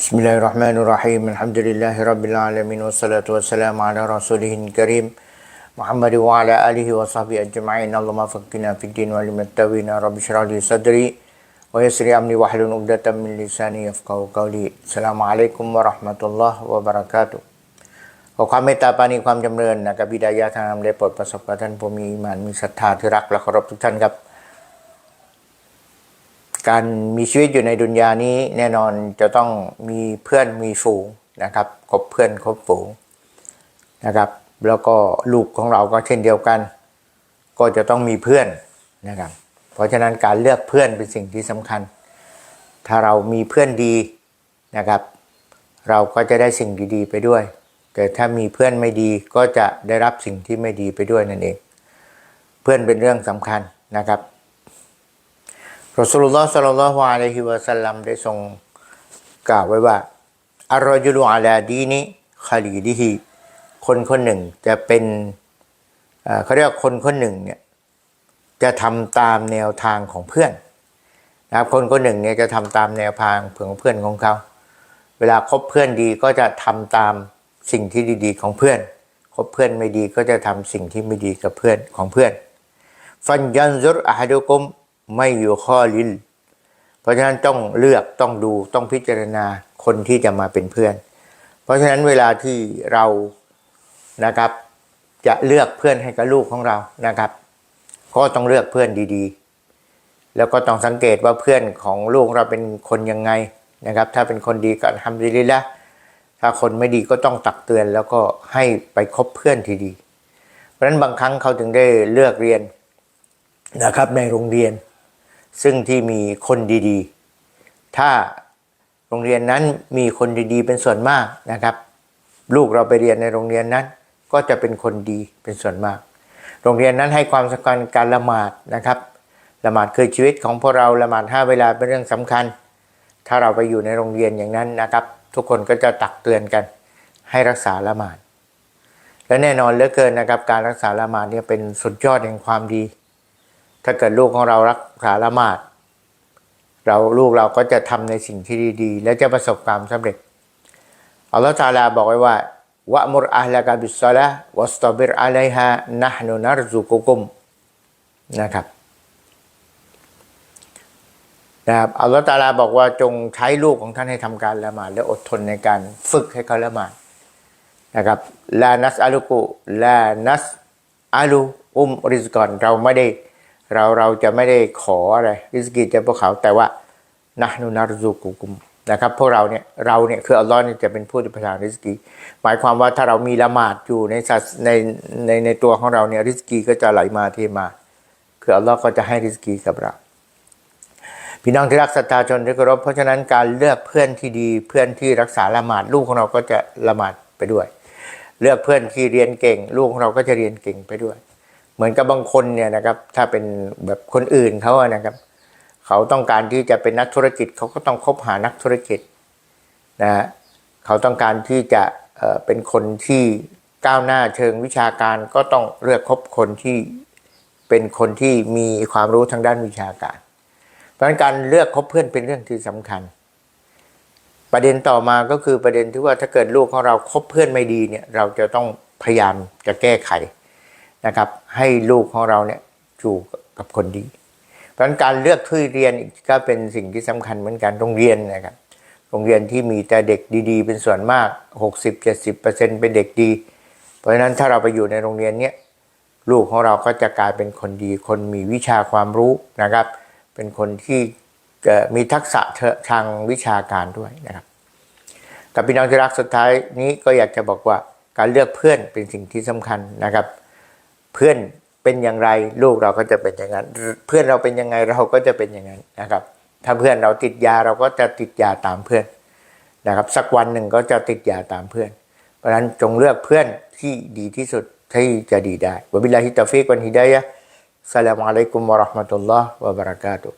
بسم الله الرحمن الرحيم الحمد لله رب العالمين والصلاة والسلام على رسوله الكريم محمد وعلى آله وصحبه أجمعين اللهم فقنا في الدين وعلم التوين رب اشرح لي صدري ويسر لي أمري واحلل عقدة من لساني يفقهوا قولي السلام عليكم ورحمة الله وبركاته ขอความเมตตาปรานีความจำเริญนะครับบิดายาทางนำได้โปรดประสบกับท่านผู้มีอิมานมีศรัทธาที่รักและเคารพทุกท่านครับ การมีชีวิตอยู่ในดุนยานี้แน่นอนจะต้องมีเพื่อนมีฝูงนะครับคบเพื่อนคบฝูงนะครับ แล้วก็ลูกของเราก็เช่นเดียวกัน ก็จะต้องมีเพื่อนนะครับ เพราะฉะนั้นการเลือกเพื่อนเป็นสิ่งที่สำคัญ ถ้าเรามีเพื่อนดีนะครับ เราก็จะได้สิ่งดีๆไปด้วย แต่ถ้ามีเพื่อนไม่ดีก็จะได้รับสิ่งที่ไม่ดีไปด้วยนั่นเอง เพื่อนเป็นเรื่องสำคัญนะครับ รสุลลอฮ์สัลลัลลอฮุอะลัยฮิวะสัลลัมได้ทรงกล่าวไว้ว่าอัลรอจุลุอาลาดีนิคาลีดิฮิคนคนหนึ่งจะเป็นเอ่อเขาเรียกว่าคนคนหนึ่งเนี่ยจะทำตามแนวทางของเพื่อนนะครับคนคนหนึ่งเนี่ยจะทำตามแนวทางของเพื่อนของเขา เวลาคบเพื่อนดีก็จะทำตามสิ่งที่ดีๆของเพื่อนคบเพื่อนไม่ดีก็จะทำสิ่งที่ไม่ดีกับเพื่อนของเพื่อนฟันยันซุรอะฮดุกุม ไม่อยู่ข้อลิลเพราะฉะนั้นต้องเลือกต้องดูต้องพิจารณาคนที่จะมาเป็นเพื่อน เพราะฉะนั้นเวลาที่เรานะครับ จะเลือกเพื่อนให้กับลูกของเรานะครับ ก็ต้องเลือกเพื่อนดีๆ แล้วก็ต้องสังเกตว่าเพื่อนของลูกเราเป็นคนยังไงนะครับ ถ้าเป็นคนดีก็ทำดีๆละถ้าคนไม่ดีก็ต้องตักเตือนแล้วก็ให้ไปคบเพื่อนที่ดี เพราะฉะนั้นบางครั้งเขาถึงได้เลือกเรียนนะครับในโรงเรียน ซึ่งที่มีคนดีๆ ถ้าโรงเรียนนั้นมีคนดีๆ เป็นส่วนมากนะครับ ลูกเราไปเรียนในโรงเรียนนั้น ก็จะเป็นคนดีเป็นส่วนมาก โรงเรียนนั้นให้ความสำคัญการละหมาดนะครับละหมาดคือชีวิตของพวกเราละหมาดห้าเวลาเป็นเรื่องสำคัญ ถ้าเราไปอยู่ในโรงเรียนอย่างนั้นนะครับ ทุกคนก็จะตักเตือนกัน ให้รักษาละหมาดและแน่นอนเหลือเกินนะครับ การรักษาละหมาดเนี่ยเป็นสุดยอดแห่งความดี ถ้าเกิดลูกของเรารักษาละหมาดเราลูกเราก็จะทำในสิ่งที่ดีๆ และจะประสบความสำเร็จอัลลอฮฺตาลาบอกไว้ว่าวะมุรอัลละกาบิสซาละวัสตบิรอะลัยฮานะฮนุนัรซุกุกุมนะครับนะครับอัลลอฮฺตาลาบอกว่าจงใช้ลูกของท่านให้ทำการละหมาดและอดทนในการฝึกให้เขาละหมาดนะครับลานัสอาลุกุลานัสอาลุอุมริสกอนเราไม่ได้ เราเราจะไม่ได้ขออะไรริสกีจากพวกเขาแต่ว่านะนุนารซุกุกุมนะครับพวกเราเนี่ยเราเนี่ยคืออัลลอฮ์เนี่ยจะเป็นผู้ที่ประทานริสกีหมายความว่าถ้าเรามีละหมาดอยู่ในศาสในในในตัวของเราเนี่ยริสกีก็จะไหลมาเทมา คืออัลลอฮ์ก็จะให้ริสกีกับเราพี่น้องที่รักศรัทธาชนที่เคารพเพราะฉะนั้นการเลือกเพื่อนที่ดีเพื่อนที่รักษาละหมาดลูกของเราก็จะละหมาดไปด้วย เลือกเพื่อนที่เรียนเก่ง ลูกของเราก็จะเรียนเก่งไปด้วย เหมือนกับบางคนเนี่ยนะครับ ถ้าเป็นแบบคนอื่นเขาอะนะครับ เขาต้องการที่จะเป็นนักธุรกิจเขาก็ต้องคบหานักธุรกิจนะฮะเขาต้องการที่จะเป็นคนที่ก้าวหน้าเชิงวิชาการก็ต้องเลือกคบคนที่เป็นคนที่มีความรู้ทางด้านวิชาการ เพราะฉะนั้นการเลือกคบเพื่อนเป็นเรื่องที่สำคัญ ประเด็นต่อมาก็คือประเด็นที่ว่าถ้าเกิดลูกของเราคบเพื่อนไม่ดีเนี่ย เราจะต้องพยายามจะแก้ไข นะครับ ให้ลูกของเราเนี่ยอยู่กับคนดี เพราะฉะนั้นการเลือกที่เรียนอีกก็เป็นสิ่งที่สำคัญเหมือนกันโรงเรียนนะครับ โรงเรียนที่มีแต่เด็กดี ๆ เป็นส่วนมาก 60-70%เป็นเด็กดี เพราะฉะนั้นถ้าเราไปอยู่ในโรงเรียนเนี้ยลูกของเราก็จะกลายเป็นคนดี คนมีวิชาความรู้นะครับ เป็นคนที่มีทักษะทางวิชาการด้วยนะครับ กับพี่น้องที่รักสุดท้ายนี้ก็อยากจะบอกว่าการเลือกเพื่อนเป็นสิ่งที่สำคัญนะครับ เพื่อนเป็นอย่างไรลูกเราก็จะเป็นอย่างนั้น เพื่อนเราเป็นยังไงเราก็จะเป็นอย่างนั้นนะครับ ถ้าเพื่อนเราติดยาเราก็จะติดยาตามเพื่อนนะครับ สักวันหนึ่งก็จะติดยาตามเพื่อน เพราะฉะนั้นจงเลือกเพื่อนที่ดีที่สุดที่จะดีได้วบิลลาฮิตตฟิกวันฮิดายะสลามอะลัยกุมวะราะห์มะตุลลอฮ์วะบะเราะกาตุฮ์